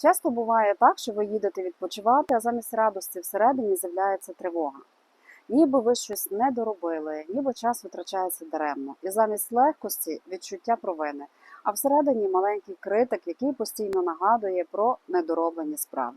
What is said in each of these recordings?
Часто буває так, що ви їдете відпочивати, а замість радості всередині з'являється тривога. Ніби ви щось не доробили, ніби час витрачається даремно, і замість легкості відчуття провини, а всередині маленький критик, який постійно нагадує про недороблені справи.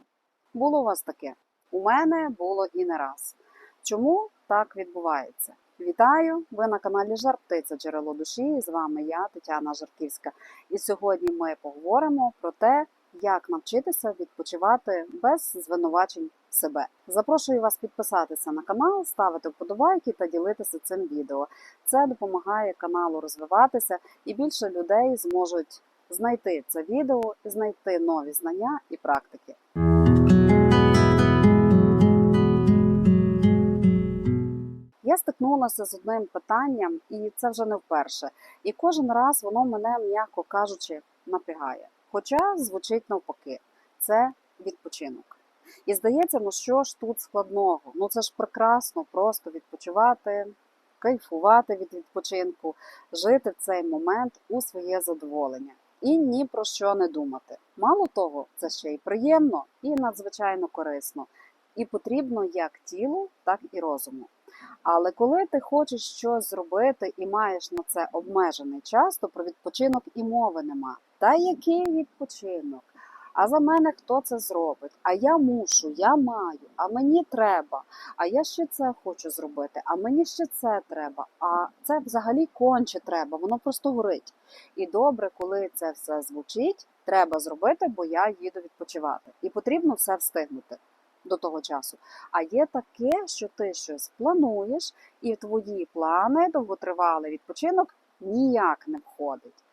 Було у вас таке? У мене було і не раз. Чому так відбувається? Вітаю! Ви на каналі Жар Птиця Джерело душі. І з вами я, Тетяна Жарківська. І сьогодні ми поговоримо про те, як навчитися відпочивати без звинувачень себе. Запрошую вас підписатися на канал, ставити вподобайки та ділитися цим відео. Це допомагає каналу розвиватися, і більше людей зможуть знайти це відео, знайти нові знання і практики. Я стикнулася з одним питанням, і це вже не вперше. І кожен раз воно мене, м'яко кажучи, напрягає. Хоча звучить навпаки, це відпочинок. І здається, ну що ж тут складного? Ну це ж прекрасно, просто відпочивати, кайфувати від відпочинку, жити в цей момент у своє задоволення і ні про що не думати. Мало того, це ще й приємно і надзвичайно корисно, і потрібно як тілу, так і розуму. Але коли ти хочеш щось зробити і маєш на це обмежений час, то про відпочинок і мови нема. Та який відпочинок? А за мене хто це зробить? А я мушу, я маю, а мені треба. А я ще це хочу зробити, а мені ще це треба. А це взагалі конче треба, воно просто горить. І добре, коли це все звучить, треба зробити, бо я їду відпочивати. І потрібно все встигнути до того часу. А є таке, що ти щось плануєш, і в твої плани довготривалий відпочинок ніяк не входить.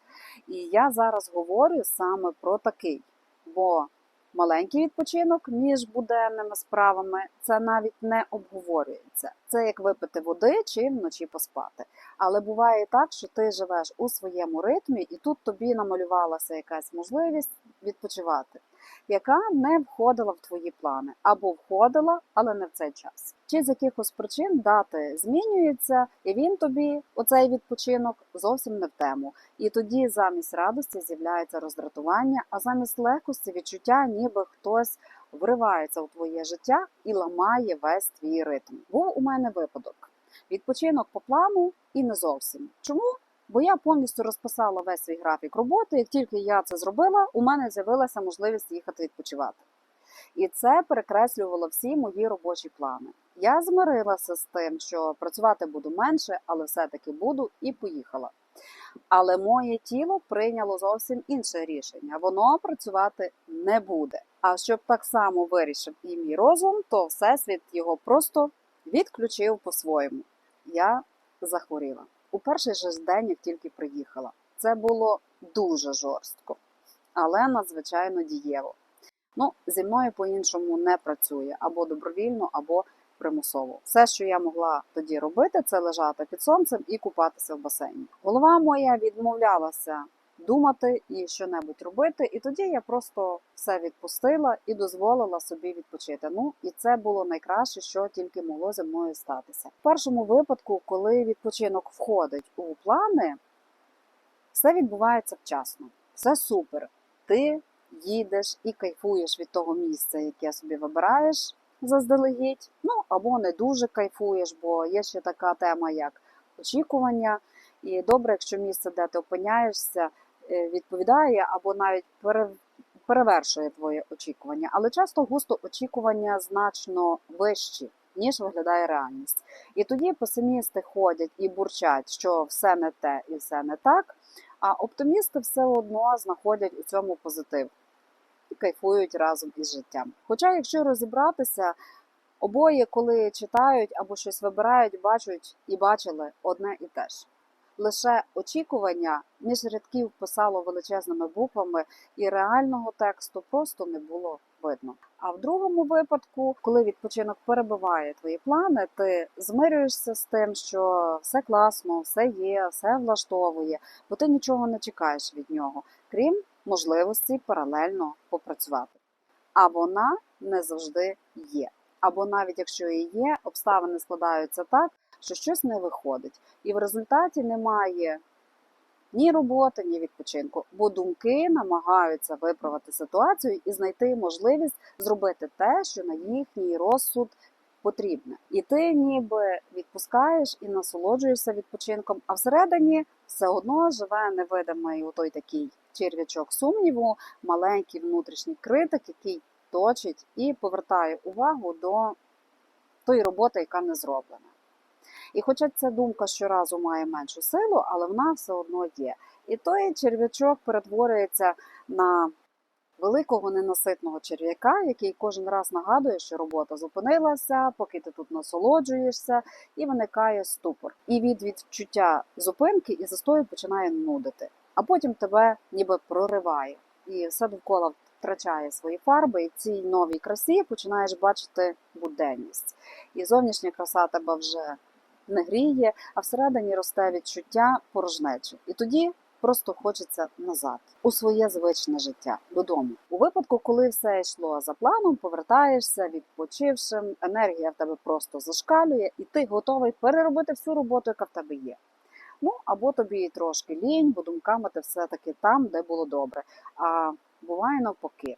І я зараз говорю саме про такий, бо маленький відпочинок між буденними справами це навіть не обговорюється. Це як випити води чи вночі поспати. Але буває так, що ти живеш у своєму ритмі, і тут тобі намалювалася якась можливість відпочивати, яка не входила в твої плани або входила, але не в цей час. Чи з якихось причин дати змінюється, і він тобі, оцей відпочинок, зовсім не в тему. І тоді замість радості з'являється роздратування, а замість легкості відчуття, ніби хтось вривається у твоє життя і ламає весь твій ритм. Був у мене випадок. Відпочинок по плану і не зовсім. Чому? Бо я повністю розписала весь свій графік роботи. Як тільки я це зробила, у мене з'явилася можливість їхати відпочивати. І це перекреслювало всі мої робочі плани. Я змирилася з тим, що працювати буду менше, але все-таки буду і поїхала. Але моє тіло прийняло зовсім інше рішення: воно працювати не буде. А щоб так само вирішив і мій розум, то всесвіт його просто відключив по-своєму. Я захворіла. У перший же день, як тільки приїхала. Це було дуже жорстко, але надзвичайно дієво. Ну, зі мною по-іншому не працює або добровільно, або примусово. Все, що я могла тоді робити, це лежати під сонцем і купатися в басейні. Голова моя відмовлялася думати і що-небудь робити, і тоді я просто все відпустила і дозволила собі відпочити. Ну і це було найкраще, що тільки могло зі мною статися. В першому випадку, коли відпочинок входить у плани, все відбувається вчасно, все супер. Ти їдеш і кайфуєш від того місця, яке собі вибираєш заздалегідь. Ну або не дуже кайфуєш, бо є ще така тема, як очікування. І добре, якщо місце, де ти опиняєшся, відповідає або навіть перевершує твоє очікування. Але часто густо очікування значно вищі, ніж виглядає реальність. І тоді песимісти ходять і бурчать, що все не те і все не так. А оптимісти все одно знаходять у цьому позитив і кайфують разом із життям. Хоча, якщо розібратися, обоє, коли читають або щось вибирають, бачать і бачили одне і те ж. Лише очікування між рядків писало величезними буквами, і реального тексту просто не було видно. А в другому випадку, коли відпочинок перебиває твої плани, ти змирюєшся з тим, що все класно, все є, все влаштовує, бо ти нічого не чекаєш від нього, крім можливості паралельно попрацювати. А вона не завжди є. Або навіть якщо і є, обставини складаються так, що щось не виходить, і в результаті немає ні роботи, ні відпочинку, бо думки намагаються виправити ситуацію і знайти можливість зробити те, що на їхній розсуд потрібне. І ти ніби відпускаєш і насолоджуєшся відпочинком, а всередині все одно живе невидимий у той такий черв'ячок сумніву, маленький внутрішній критик, який точить і повертає увагу до тої роботи, яка не зроблена. І хоча ця думка щоразу має меншу силу, але вона все одно є. І той черв'ячок перетворюється на великого ненаситного черв'яка, який кожен раз нагадує, що робота зупинилася, поки ти тут насолоджуєшся, і виникає ступор. І від відчуття зупинки і застою починає нудити, а потім тебе ніби прориває, і все довкола втрачає свої фарби, і цій новій красі починаєш бачити буденність. І зовнішня краса тебе вже не гріє, а всередині росте відчуття порожнечі. І тоді просто хочеться назад у своє звичне життя додому. У випадку, коли все йшло за планом, повертаєшся відпочившим, енергія в тебе просто зашкалює, і ти готовий переробити всю роботу, яка в тебе є. Ну або тобі трошки лінь, бо думками ти все-таки там, де було добре. А буває навпаки.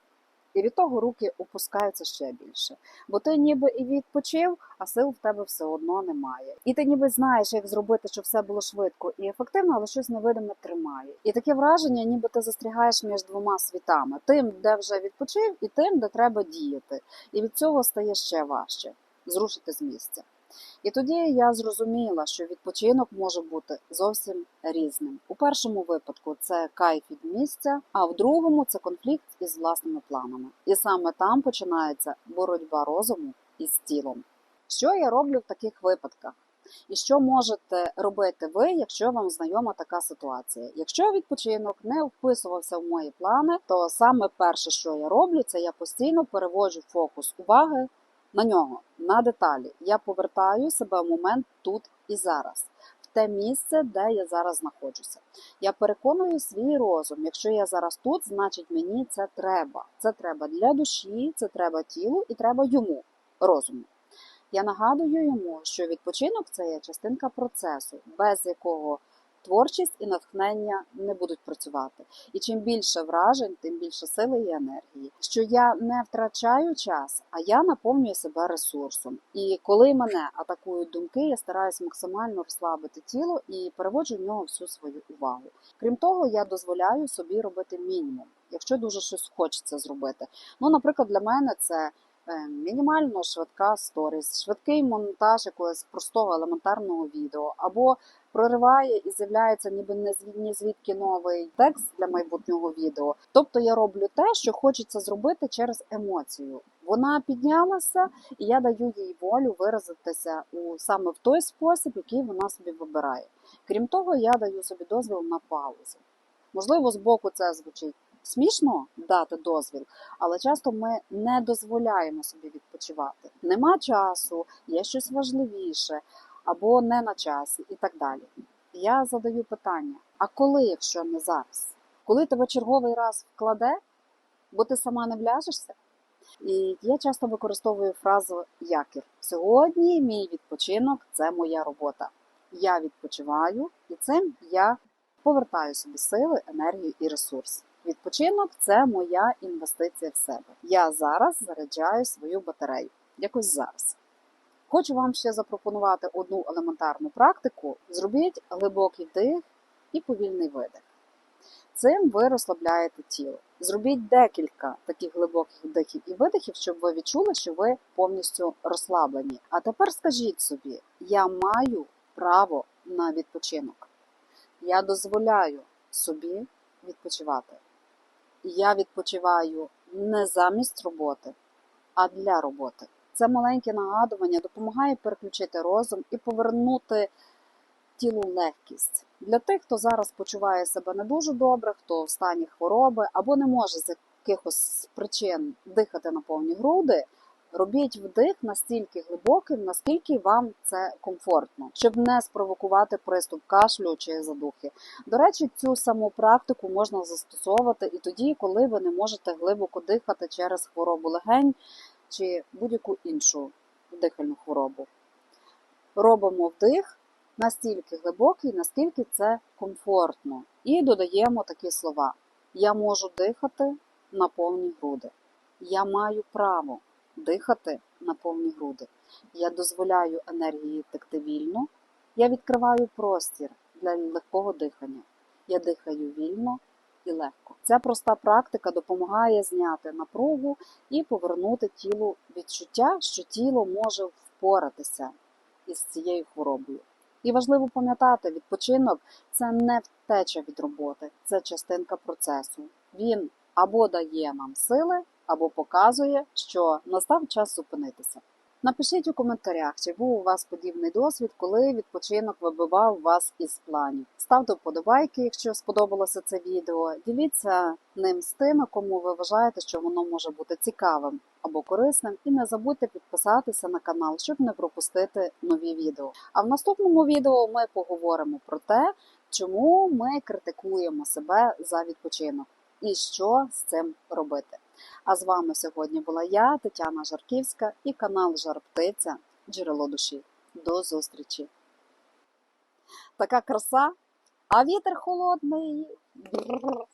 І від того руки опускаються ще більше. Бо ти ніби і відпочив, а сил в тебе все одно немає. І ти ніби знаєш, як зробити, щоб все було швидко і ефективно, але щось невидиме тримає. І таке враження, ніби ти застрягаєш між двома світами: тим, де вже відпочив, і тим, де треба діяти. І від цього стає ще важче зрушити з місця. І тоді я зрозуміла, що відпочинок може бути зовсім різним. У першому випадку це кайф від місця, а в другому це конфлікт із власними планами. І саме там починається боротьба розуму із тілом. Що я роблю в таких випадках? І що можете робити ви, якщо вам знайома така ситуація? Якщо відпочинок не вписувався в мої плани, то саме перше, що я роблю, це я постійно переводжу фокус уваги на нього, на деталі. Я повертаю себе в момент тут і зараз, в те місце, де я зараз знаходжуся. Я переконую свій розум. Якщо я зараз тут, значить мені це треба. Це треба для душі, це треба тілу і треба йому, розуму. Я нагадую йому, що відпочинок це є частинка процесу, без якого творчість і натхнення не будуть працювати. І чим більше вражень, тим більше сили і енергії. Що я не втрачаю час, а я наповнюю себе ресурсом. І коли мене атакують думки, я стараюсь максимально розслабити тіло і переводжу в нього всю свою увагу. Крім того, я дозволяю собі робити мінімум, якщо дуже щось хочеться зробити. Ну, наприклад, для мене це. Е, Мінімально швидка сторіс, швидкий монтаж якогось простого елементарного відео, або прориває і з'являється ніби не звід- звідки новий текст для майбутнього відео. Тобто я роблю те, що хочеться зробити через емоцію. Вона піднялася, і я даю їй волю виразитися у саме в той спосіб, який вона собі вибирає. Крім того, я даю собі дозвіл на паузу. Можливо, збоку це звучить смішно дати дозвіл, але часто ми не дозволяємо собі відпочивати. Нема часу, є щось важливіше або не на часі, і так далі. Я задаю питання: а коли, якщо не зараз? Коли тебе черговий раз вкладе, бо ти сама не вляжешся? І я часто використовую фразу якір. Сьогодні мій відпочинок це моя робота. Я відпочиваю, і цим я повертаю собі сили, енергію і ресурс. Відпочинок це моя інвестиція в себе. Я зараз заряджаю свою батарею. Якось зараз. Хочу вам ще запропонувати одну елементарну практику. Зробіть глибокий вдих і повільний видих. Цим ви розслабляєте тіло. Зробіть декілька таких глибоких вдихів і видихів, щоб ви відчули, що ви повністю розслаблені. А тепер скажіть собі: я маю право на відпочинок. Я дозволяю собі відпочивати. Я відпочиваю не замість роботи, а для роботи. Це маленьке нагадування допомагає переключити розум і повернути тілу легкість. Для тих, хто зараз почуває себе не дуже добре, хто в стані хвороби або не може з якихось причин дихати на повні груди. Робіть вдих настільки глибоким, наскільки вам це комфортно, щоб не спровокувати приступ кашлю чи задухи. До речі, цю саму практику можна застосовувати і тоді, коли ви не можете глибоко дихати через хворобу легень чи будь-яку іншу дихальну хворобу. Робимо вдих настільки глибокий, наскільки це комфортно. І додаємо такі слова: Я можу дихати на повні груди. Я маю право дихати на повні груди. Я дозволяю енергії текти вільно. Я відкриваю простір для легкого дихання. Я дихаю вільно і легко. Ця проста практика допомагає зняти напругу і повернути тілу відчуття, що тіло може впоратися із цією хворобою. І важливо пам'ятати, відпочинок це не втеча від роботи, це частинка процесу. Він або дає нам сили, або показує, що настав час зупинитися. Напишіть у коментарях, чи був у вас подібний досвід, коли відпочинок вибивав вас із планів. Ставте вподобайки, якщо сподобалося це відео. Діліться ним з тими, кому ви вважаєте, що воно може бути цікавим або корисним. І не забудьте підписатися на канал, щоб не пропустити нові відео. А в наступному відео ми поговоримо про те, чому ми критикуємо себе за відпочинок і що з цим робити. А з вами сьогодні була я, Тетяна Жарківська, і канал Жарптиця Джерело душі. До зустрічі! Така краса, а вітер холодний. Бррр.